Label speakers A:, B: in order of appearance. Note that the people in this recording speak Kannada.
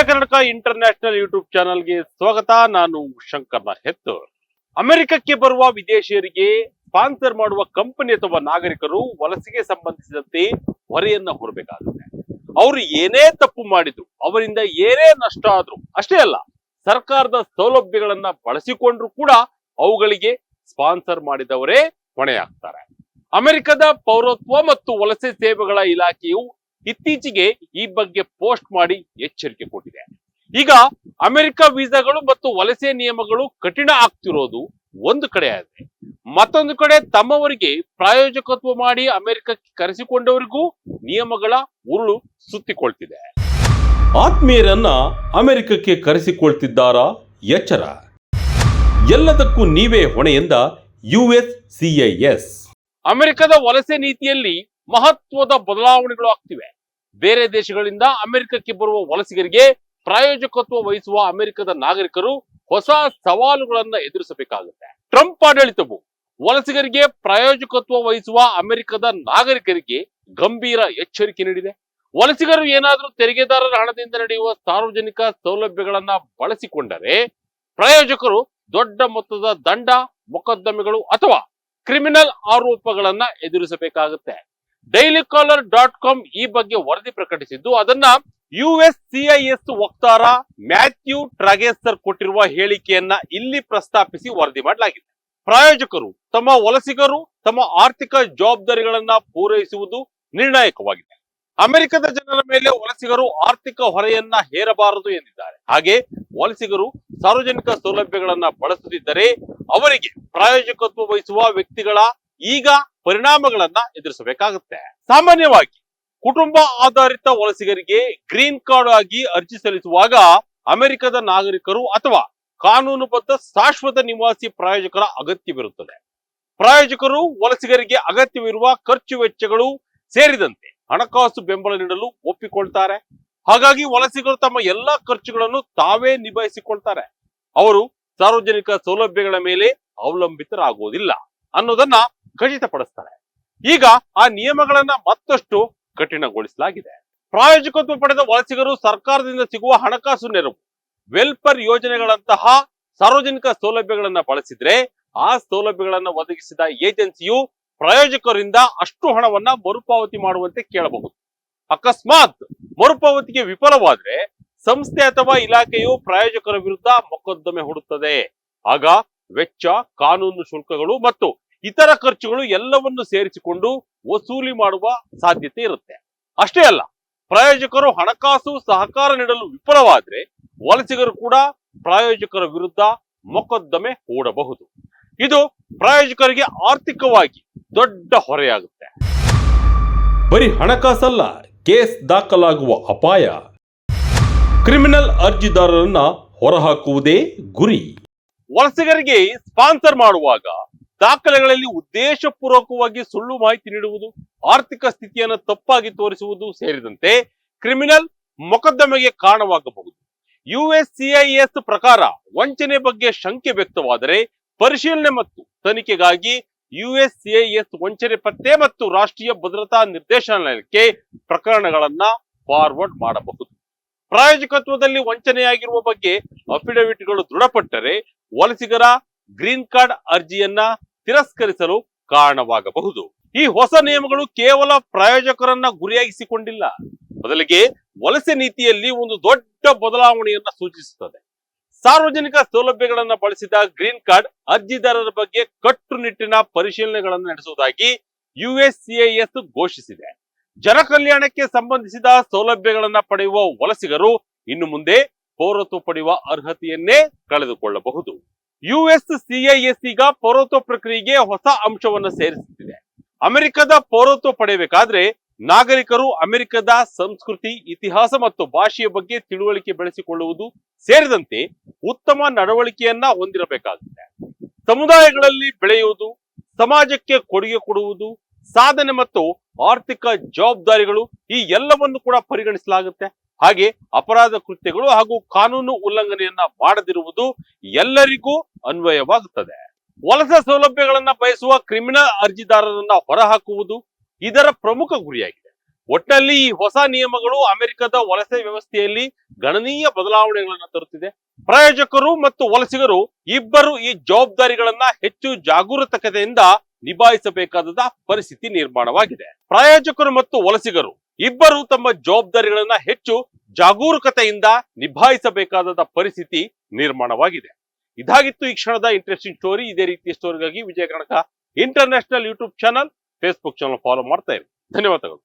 A: ವಿಜಯ ಕರ್ನಾಟಕ ಇಂಟರ್ನ್ಯಾಷನಲ್ ಯೂಟ್ಯೂಬ್ ಚಾನಲ್ಗೆ ಸ್ವಾಗತ. ನಾನು ಶಂಕರ್ನ ಹೆತ್ತು ಅಮೆರಿಕಕ್ಕೆ ಬರುವ ವಿದೇಶಿಯರಿಗೆ ಸ್ಪಾನ್ಸರ್ ಮಾಡುವ ಕಂಪನಿ ಅಥವಾ ನಾಗರಿಕರು ವಲಸೆಗೆ ಸಂಬಂಧಿಸಿದಂತೆ ಹೊರೆಯನ್ನ ಹೊರಬೇಕಾಗುತ್ತೆ. ಅವರು ಏನೇ ತಪ್ಪು ಮಾಡಿದ್ರು, ಅವರಿಂದ ಏನೇ ನಷ್ಟ ಆದ್ರು, ಅಷ್ಟೇ ಅಲ್ಲ, ಸರ್ಕಾರದ ಸೌಲಭ್ಯಗಳನ್ನ ಬಳಸಿಕೊಂಡ್ರು ಕೂಡ ಅವುಗಳಿಗೆ ಸ್ಪಾನ್ಸರ್ ಮಾಡಿದವರೇ ಹೊಣೆಯಾಗ್ತಾರೆ. ಅಮೆರಿಕದ ಪೌರತ್ವ ಮತ್ತು ವಲಸೆ ಸೇವೆಗಳ ಇಲಾಖೆಯು ಇತ್ತೀಚೆಗೆ ಈ ಬಗ್ಗೆ ಪೋಸ್ಟ್ ಮಾಡಿ ಎಚ್ಚರಿಕೆ ಕೊಟ್ಟಿದೆ. ಈಗ ಅಮೆರಿಕ ವೀಸಾಗಳು ಮತ್ತು ವಲಸೆ ನಿಯಮಗಳು ಕಠಿಣ ಆಗ್ತಿರೋದು ಒಂದು ಕಡೆ ಆದ್ರೆ ಮತ್ತೊಂದು ಕಡೆ ತಮ್ಮವರಿಗೆ ಪ್ರಾಯೋಜಕತ್ವ ಮಾಡಿ ಅಮೆರಿಕಕ್ಕೆ ಕರೆಸಿಕೊಂಡವರಿಗೂ ನಿಯಮಗಳ ಉರುಳು ಸುತ್ತಿಕೊಳ್ತಿದೆ. ಆತ್ಮೀಯರನ್ನ ಅಮೆರಿಕಕ್ಕೆ ಕರೆಸಿಕೊಳ್ತಿದ್ದಾರಾ ಎಚ್ಚರ? ಎಲ್ಲದಕ್ಕೂ ನೀವೇ ಹೊಣೆಯಿಂದ ಯುಎಸ್ ಸಿಐಎಸ್ ಅಮೆರಿಕದ ವಲಸೆ ನೀತಿಯಲ್ಲಿ ಮಹತ್ವದ ಬದಲಾವಣೆಗಳು ಆಗ್ತಿವೆ. ಬೇರೆ ದೇಶಗಳಿಂದ ಅಮೆರಿಕಕ್ಕೆ ಬರುವ ವಲಸಿಗರಿಗೆ ಪ್ರಾಯೋಜಕತ್ವ ವಹಿಸುವ ಅಮೆರಿಕದ ನಾಗರಿಕರು ಹೊಸ ಸವಾಲುಗಳನ್ನ ಎದುರಿಸಬೇಕಾಗುತ್ತೆ. ಟ್ರಂಪ್ ಆಡಳಿತವು ವಲಸಿಗರಿಗೆ ಪ್ರಾಯೋಜಕತ್ವ ವಹಿಸುವ ಅಮೆರಿಕದ ನಾಗರಿಕರಿಗೆ ಗಂಭೀರ ಎಚ್ಚರಿಕೆ ನೀಡಿದೆ. ವಲಸಿಗರು ಏನಾದರೂ ತೆರಿಗೆದಾರರ ಹಣದಿಂದ ನಡೆಯುವ ಸಾರ್ವಜನಿಕ ಸೌಲಭ್ಯಗಳನ್ನ ಬಳಸಿಕೊಂಡರೆ ಪ್ರಾಯೋಜಕರು ದೊಡ್ಡ ಮೊತ್ತದ ದಂಡ, ಮೊಕದ್ದಮೆಗಳು ಅಥವಾ ಕ್ರಿಮಿನಲ್ ಆರೋಪಗಳನ್ನ ಎದುರಿಸಬೇಕಾಗುತ್ತೆ. ಡೈಲಿ ಕಾಲರ್ ಡಾಟ್ ಕಾಮ್ ಈ ಬಗ್ಗೆ ವರದಿ ಪ್ರಕಟಿಸಿದ್ದು, ಅದನ್ನ ಯುಎಸ್ ಸಿಐಎಸ್ ವಕ್ತಾರ ಮ್ಯಾಥ್ಯೂ ಟ್ರಾಗೇಸರ್ ಕೊಟ್ಟಿರುವ ಹೇಳಿಕೆಯನ್ನ ಇಲ್ಲಿ ಪ್ರಸ್ತಾಪಿಸಿ ವರದಿ ಮಾಡಲಾಗಿದೆ. ಪ್ರಾಯೋಜಕರು, ತಮ್ಮ ವಲಸಿಗರು, ತಮ್ಮ ಆರ್ಥಿಕ ಜವಾಬ್ದಾರಿಗಳನ್ನ ಪೂರೈಸುವುದು ನಿರ್ಣಾಯಕವಾಗಿದೆ. ಅಮೆರಿಕದ ಜನರ ಮೇಲೆ ವಲಸಿಗರು ಆರ್ಥಿಕ ಹೊರೆಯನ್ನ ಹೇರಬಾರದು ಎಂದಿದ್ದಾರೆ. ಹಾಗೆ ವಲಸಿಗರು ಸಾರ್ವಜನಿಕ ಸೌಲಭ್ಯಗಳನ್ನ ಬಳಸುತ್ತಿದ್ದರೆ ಅವರಿಗೆ ಪ್ರಾಯೋಜಕತ್ವ ವಹಿಸುವ ವ್ಯಕ್ತಿಗಳ ಈಗ ಪರಿಣಾಮಗಳನ್ನ ಎದುರಿಸಬೇಕಾಗುತ್ತೆ. ಸಾಮಾನ್ಯವಾಗಿ ಕುಟುಂಬ ಆಧಾರಿತ ವಲಸಿಗರಿಗೆ ಗ್ರೀನ್ ಕಾರ್ಡ್ ಆಗಿ ಅರ್ಜಿ ಸಲ್ಲಿಸುವಾಗ ಅಮೆರಿಕದ ನಾಗರಿಕರು ಅಥವಾ ಕಾನೂನುಬದ್ಧ ಶಾಶ್ವತ ನಿವಾಸಿ ಪ್ರಾಯೋಜಕರ ಅಗತ್ಯವಿರುತ್ತದೆ. ಪ್ರಾಯೋಜಕರು ವಲಸಿಗರಿಗೆ ಅಗತ್ಯವಿರುವ ಖರ್ಚು ವೆಚ್ಚಗಳು ಸೇರಿದಂತೆ ಹಣಕಾಸು ಬೆಂಬಲ ನೀಡಲು ಒಪ್ಪಿಕೊಳ್ತಾರೆ. ಹಾಗಾಗಿ ವಲಸಿಗರು ತಮ್ಮ ಎಲ್ಲಾ ಖರ್ಚುಗಳನ್ನು ತಾವೇ ನಿಭಾಯಿಸಿಕೊಳ್ತಾರೆ. ಅವರು ಸಾರ್ವಜನಿಕ ಸೌಲಭ್ಯಗಳ ಮೇಲೆ ಅವಲಂಬಿತರಾಗುವುದಿಲ್ಲ ಅನ್ನೋದನ್ನ ಖಚಿತಪಡಿಸ್ತಾರೆ. ಈಗ ಆ ನಿಯಮಗಳನ್ನ ಮತ್ತಷ್ಟು ಕಠಿಣಗೊಳಿಸಲಾಗಿದೆ. ಪ್ರಾಯೋಜಕತ್ವ ಪಡೆದ ವಲಸಿಗರು ಸರ್ಕಾರದಿಂದ ಸಿಗುವ ಹಣಕಾಸು ನೆರವು, ವೆಲ್ಫೇರ್ ಯೋಜನೆಗಳಂತಹ ಸಾರ್ವಜನಿಕ ಸೌಲಭ್ಯಗಳನ್ನ ಬಳಸಿದ್ರೆ ಆ ಸೌಲಭ್ಯಗಳನ್ನ ಒದಗಿಸಿದ ಏಜೆನ್ಸಿಯು ಪ್ರಾಯೋಜಕರಿಂದ ಅಷ್ಟು ಹಣವನ್ನ ಮರುಪಾವತಿ ಮಾಡುವಂತೆ ಕೇಳಬಹುದು. ಅಕಸ್ಮಾತ್ ಮರುಪಾವತಿಗೆ ವಿಫಲವಾದ್ರೆ ಸಂಸ್ಥೆ ಅಥವಾ ಇಲಾಖೆಯು ಪ್ರಾಯೋಜಕರ ವಿರುದ್ಧ ಮೊಕದ್ದಮೆ ಹೂಡುತ್ತದೆ. ಆಗ ವೆಚ್ಚ, ಕಾನೂನು ಶುಲ್ಕಗಳು ಮತ್ತು ಇತರ ಖರ್ಚುಗಳು ಎಲ್ಲವನ್ನು ಸೇರಿಸಿಕೊಂಡು ವಸೂಲಿ ಮಾಡುವ ಸಾಧ್ಯತೆ ಇರುತ್ತೆ. ಅಷ್ಟೇ ಅಲ್ಲ ಪ್ರಾಯೋಜಕರು ಹಣಕಾಸು ಸಹಕಾರ ನೀಡಲು ವಿಫಲವಾದ್ರೆ ವಲಸಿಗರು ಕೂಡ ಪ್ರಾಯೋಜಕರ ವಿರುದ್ಧ ಮೊಕದ್ದಮೆ ಹೂಡಬಹುದು. ಇದು ಪ್ರಾಯೋಜಕರಿಗೆ ಆರ್ಥಿಕವಾಗಿ ದೊಡ್ಡ ಹೊರೆಯಾಗುತ್ತೆ. ಬರೀ ಹಣಕಾಸಲ್ಲ ಕೇಸ್ ದಾಖಲಾಗುವ ಅಪಾಯ. ಕ್ರಿಮಿನಲ್ ಅರ್ಜಿದಾರರನ್ನ ಹೊರಹಾಕುವುದೇ ಗುರಿ. ವಲಸಿಗರಿಗೆ ಸ್ಪಾನ್ಸರ್ ಮಾಡುವಾಗ ದಾಖಲೆಗಳಲ್ಲಿ ಉದ್ದೇಶಪೂರ್ವಕವಾಗಿ ಸುಳ್ಳು ಮಾಹಿತಿ ನೀಡುವುದು, ಆರ್ಥಿಕ ಸ್ಥಿತಿಯನ್ನು ತಪ್ಪಾಗಿ ತೋರಿಸುವುದು ಸೇರಿದಂತೆ ಕ್ರಿಮಿನಲ್ ಮೊಕದ್ದಮೆಗೆ ಕಾರಣವಾಗಬಹುದು. ಯುಎಸ್ಸಿಐಎಸ್ ಪ್ರಕಾರ ವಂಚನೆ ಬಗ್ಗೆ ಶಂಕೆ ವ್ಯಕ್ತವಾದರೆ ಪರಿಶೀಲನೆ ಮತ್ತು ತನಿಖೆಗಾಗಿ ಯುಎಸ್ಸಿಐಎಸ್ ವಂಚನೆ ಪತ್ತೆ ಮತ್ತು ರಾಷ್ಟ್ರೀಯ ಭದ್ರತಾ ನಿರ್ದೇಶನಾಲಯಕ್ಕೆ ಪ್ರಕರಣಗಳನ್ನ ಫಾರ್ವರ್ಡ್ ಮಾಡಬಹುದು. ಪ್ರಾಯೋಜಕತ್ವದಲ್ಲಿ ವಂಚನೆಯಾಗಿರುವ ಬಗ್ಗೆ ಅಫಿಡವಿಟ್ಗಳು ದೃಢಪಟ್ಟರೆ ವಲಸಿಗರ ಗ್ರೀನ್ ಕಾರ್ಡ್ ಅರ್ಜಿಯನ್ನ ತಿರಸ್ಕರಿಸಲು ಕಾರಣವಾಗಬಹುದು. ಈ ಹೊಸ ನಿಯಮಗಳು ಕೇವಲ ಪ್ರಾಯೋಜಕರನ್ನ ಗುರಿಯಾಗಿಸಿಕೊಂಡಿಲ್ಲ. ಬದಲಿಗೆ ವಲಸೆ ನೀತಿಯಲ್ಲಿ ಒಂದು ದೊಡ್ಡ ಬದಲಾವಣೆಯನ್ನ ಸೂಚಿಸುತ್ತದೆ. ಸಾರ್ವಜನಿಕ ಸೌಲಭ್ಯಗಳನ್ನ ಬಳಸಿದ ಗ್ರೀನ್ ಕಾರ್ಡ್ ಅರ್ಜಿದಾರರ ಬಗ್ಗೆ ಕಟ್ಟುನಿಟ್ಟಿನ ಪರಿಶೀಲನೆಗಳನ್ನು ನಡೆಸುವುದಾಗಿ ಯುಎಸ್ಸಿಐಎಸ್ ಘೋಷಿಸಿದೆ. ಜನಕಲ್ಯಾಣಕ್ಕೆ ಸಂಬಂಧಿಸಿದ ಸೌಲಭ್ಯಗಳನ್ನ ಪಡೆಯುವ ವಲಸಿಗರು ಇನ್ನು ಮುಂದೆ ಪೌರತ್ವ ಪಡೆಯುವ ಅರ್ಹತೆಯನ್ನೇ ಕಳೆದುಕೊಳ್ಳಬಹುದು. ಯುಎಸ್ ಸಿಐಎಸ್ ಈಗ ಪೌರತ್ವ ಪ್ರಕ್ರಿಯೆಗೆ ಹೊಸ ಅಂಶವನ್ನು ಸೇರಿಸುತ್ತಿದೆ. ಅಮೆರಿಕದ ಪೌರತ್ವ ಪಡೆಯಬೇಕಾದ್ರೆ ನಾಗರಿಕರು ಅಮೆರಿಕದ ಸಂಸ್ಕೃತಿ, ಇತಿಹಾಸ ಮತ್ತು ಭಾಷೆಯ ಬಗ್ಗೆ ತಿಳುವಳಿಕೆ ಬೆಳೆಸಿಕೊಳ್ಳುವುದು ಸೇರಿದಂತೆ ಉತ್ತಮ ನಡವಳಿಕೆಯನ್ನ ಹೊಂದಿರಬೇಕಾಗುತ್ತೆ. ಸಮುದಾಯಗಳಲ್ಲಿ ಬೆಳೆಯುವುದು, ಸಮಾಜಕ್ಕೆ ಕೊಡುಗೆ ಕೊಡುವುದು, ಸಾಧನೆ ಮತ್ತು ಆರ್ಥಿಕ ಜವಾಬ್ದಾರಿಗಳು ಈ ಎಲ್ಲವನ್ನು ಕೂಡ ಪರಿಗಣಿಸಲಾಗುತ್ತೆ. ಹಾಗೆ ಅಪರಾಧ ಕೃತ್ಯಗಳು ಹಾಗೂ ಕಾನೂನು ಉಲ್ಲಂಘನೆಯನ್ನ ಮಾಡದಿರುವುದು ಎಲ್ಲರಿಗೂ ಅನ್ವಯವಾಗುತ್ತದೆ. ವಲಸೆ ಸೌಲಭ್ಯಗಳನ್ನ ಬಯಸುವ ಕ್ರಿಮಿನಲ್ ಅರ್ಜಿದಾರರನ್ನ ಹೊರಹಾಕುವುದು ಇದರ ಪ್ರಮುಖ ಗುರಿಯಾಗಿದೆ. ಒಟ್ಟಿನಲ್ಲಿ ಈ ಹೊಸ ನಿಯಮಗಳು ಅಮೆರಿಕದ ವಲಸೆ ವ್ಯವಸ್ಥೆಯಲ್ಲಿ ಗಣನೀಯ ಬದಲಾವಣೆಗಳನ್ನು ತರುತ್ತಿದೆ. ಪ್ರಾಯೋಜಕರು ಮತ್ತು ವಲಸಿಗರು ಇಬ್ಬರು ಈ ಜವಾಬ್ದಾರಿಗಳನ್ನ ಹೆಚ್ಚು ಜಾಗರೂಕತೆಯಿಂದ ನಿಭಾಯಿಸಬೇಕಾದ ಪರಿಸ್ಥಿತಿ ನಿರ್ಮಾಣವಾಗಿದೆ. ಪ್ರಾಯೋಜಕರು ಮತ್ತು ವಲಸಿಗರು ಇಬ್ಬರು ತಮ್ಮ ಜವಾಬ್ದಾರಿಗಳನ್ನ ಹೆಚ್ಚು ಜಾಗರೂಕತೆಯಿಂದ ನಿಭಾಯಿಸಬೇಕಾದ ಪರಿಸ್ಥಿತಿ ನಿರ್ಮಾಣವಾಗಿದೆ. ಇದಾಗಿತ್ತು ಈ ಕ್ಷಣದ ಇಂಟ್ರೆಸ್ಟಿಂಗ್ ಸ್ಟೋರಿ ಇದೇ ರೀತಿಯ ಸ್ಟೋರಿಗಾಗಿ Vijaya Kanaka international YouTube channel Facebook channel follow ಮಾಡ್ತಾ ಇರಿ. ಧನ್ಯವಾದಗಳು.